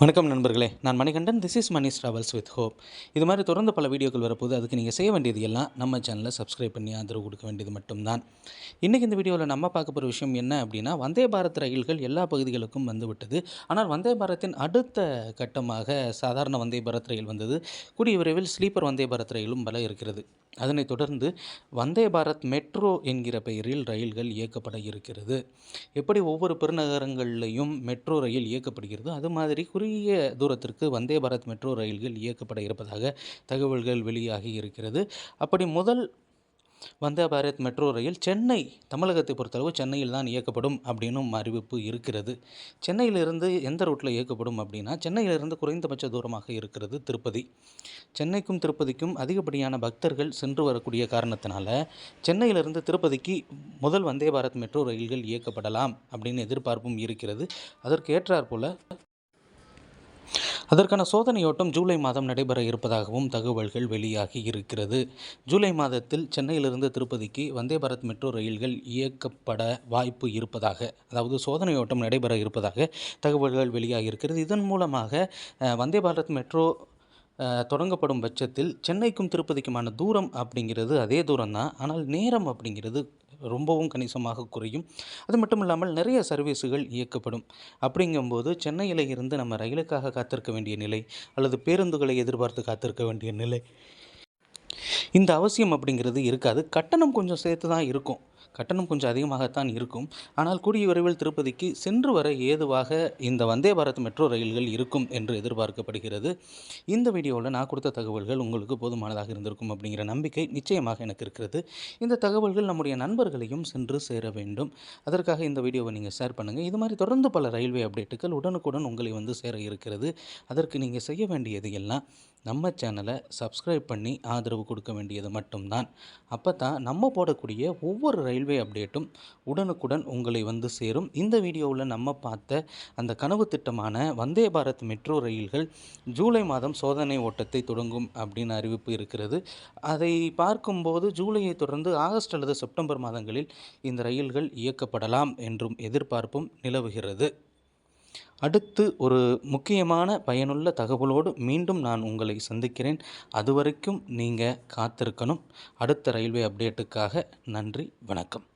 வணக்கம் நண்பர்களே. நான் Manikandan. This is Mani travels with hope இது மாதிரி தொடர்ந்து பல வீடியோக்கள் வரப்போது அதுக்கு நீங்கள் செய்ய வேண்டியது எல்லாம் நம்ம சேனலை சப்ஸ்கிரைப் பண்ணி ஆதரவு கொடுக்க வேண்டியது மட்டும்தான். இன்றைக்கி இந்த வீடியோவில் நம்ம பார்க்க போகிற விஷயம் என்ன அப்படின்னா வந்தே பாரத் ரயில்கள் எல்லா பகுதிகளுக்கும் வந்துவிட்டது ஆனால் வந்தே பாரத்தின் அடுத்த கட்டமாக சாதாரண வந்தே பாரத் ரயில் வந்தது. கூடிய விரைவில் ஸ்லீப்பர் வந்தே பாரத் ரயிலும் பல இருக்கிறது. அதனைத் தொடர்ந்து வந்தே பாரத் மெட்ரோ என்கிற பெயரில் ரயில்கள் இயக்கப்பட இருக்கிறது. எப்படி ஒவ்வொரு பெருநகரங்கள்லையும் மெட்ரோ ரயில் இயக்கப்படுகிறது அது மாதிரி குறி குறுகிய தூரத்திற்கு வந்தே பாரத் மெட்ரோ ரயில்கள் இயக்கப்பட இருப்பதாக தகவல்கள் வெளியாகி இருக்கிறது. அப்படி முதல் வந்தே பாரத் மெட்ரோ ரயில் சென்னை தமிழகத்தை பொறுத்தளவு சென்னையில் தான் இயக்கப்படும் அப்படின்னும் அறிவிப்பு இருக்கிறது. சென்னையிலிருந்து எந்த ரூட்டில் இயக்கப்படும் அப்படின்னா சென்னையிலிருந்து குறைந்தபட்ச தூரமாக இருக்கிறது திருப்பதி. சென்னைக்கும் திருப்பதிக்கும் அதிகப்படியான பக்தர்கள் சென்று வரக்கூடிய காரணத்தினால சென்னையிலிருந்து திருப்பதிக்கு முதல் வந்தே பாரத் மெட்ரோ ரயில்கள் இயக்கப்படலாம் அப்படின்னு எதிர்பார்ப்பும் இருக்கிறது. அதற்கு ஏற்றாற்போல் அதற்கான சோதனையோட்டம் ஜூலை மாதம் நடைபெற இருப்பதாகவும் தகவல்கள் வெளியாகி இருக்கிறது. ஜூலை மாதத்தில் சென்னையிலிருந்து திருப்பதிக்கு வந்தே பாரத் மெட்ரோ ரயில்கள் இயக்கப்பட வாய்ப்பு இருப்பதாக அதாவது சோதனையோட்டம் நடைபெற இருப்பதாக தகவல்கள் வெளியாகி இருக்கிறது. இதன் மூலமாக வந்தே பாரத் மெட்ரோ தொடங்கப்படும் பட்சத்தில் சென்னைக்கும் திருப்பதிக்குமான தூரம் அப்படிங்கிறது அதே தூரம் தான் ஆனால் நேரம் அப்படிங்கிறது ரொம்பவும் கணிசமாக குறையும். அது மட்டும் இல்லாமல் நிறைய சர்வீஸுகள் இயக்கப்படும். அப்படிங்கும்போது சென்னையில் இருந்து நம்ம ரயிலுக்காக காத்திருக்க வேண்டிய நிலை அல்லது பேருந்துகளை எதிர்பார்த்து காத்திருக்க வேண்டிய நிலை இந்த அவசியம் அப்படிங்கிறது இருக்காது. கட்டணம் கொஞ்சம் சேர்த்து தான் இருக்கும். கட்டணம் கொஞ்சம் அதிகமாகத்தான் இருக்கும். ஆனால் கூடிய விரைவில் திருப்பதிக்கு சென்று வர ஏதுவாக இந்த வந்தே பாரத் மெட்ரோ ரயில்கள் இருக்கும் என்று எதிர்பார்க்கப்படுகிறது. இந்த வீடியோவில் நான் கொடுத்த தகவல்கள் உங்களுக்கு போதுமானதாக இருந்திருக்கும் அப்படிங்கிற நம்பிக்கை நிச்சயமாக எனக்கு இருக்கிறது. இந்த தகவல்கள் நம்முடைய நண்பர்களையும் சென்று சேர வேண்டும். அதற்காக இந்த வீடியோவை நீங்கள் ஷேர் பண்ணுங்கள் இது மாதிரி தொடர்ந்து பல ரயில்வே அப்டேட்டுகள் உடனுக்குடன் உங்களை வந்து சேர இருக்கிறது. அதற்கு நீங்கள் செய்ய வேண்டியது எல்லாம் நம்ம சேனலை சப்ஸ்கிரைப் பண்ணி ஆதரவு கொடுக்க வேண்டியது மட்டும்தான். அப்போ தான் நம்ம போடக்கூடிய ஒவ்வொரு ரயில்வே அப்டேட்டும் உடனுக்குடன் உங்களை வந்து சேரும். இந்த வீடியோவில் நம்ம பார்த்த அந்த கனவு திட்டமான வந்தே பாரத் மெட்ரோ ரயில்கள் ஜூலை மாதம் சோதனை ஓட்டத்தை தொடங்கும் அப்படின்னு அறிவிப்பு இருக்கிறது. அதை பார்க்கும்போது ஜூலையை தொடர்ந்து ஆகஸ்ட் அல்லது செப்டம்பர் மாதங்களில் இந்த ரயில்கள் இயக்கப்படலாம் என்றும் எதிர்பார்ப்பும் நிலவுகிறது. அடுத்து ஒரு முக்கியமான பயனுள்ள தகவலோடு மீண்டும் நான் உங்களை சந்திக்கிறேன். அதுவரைக்கும் நீங்கள் காத்திருக்கணும். அடுத்த ரயில்வே அப்டேட்டுக்காக நன்றி வணக்கம்.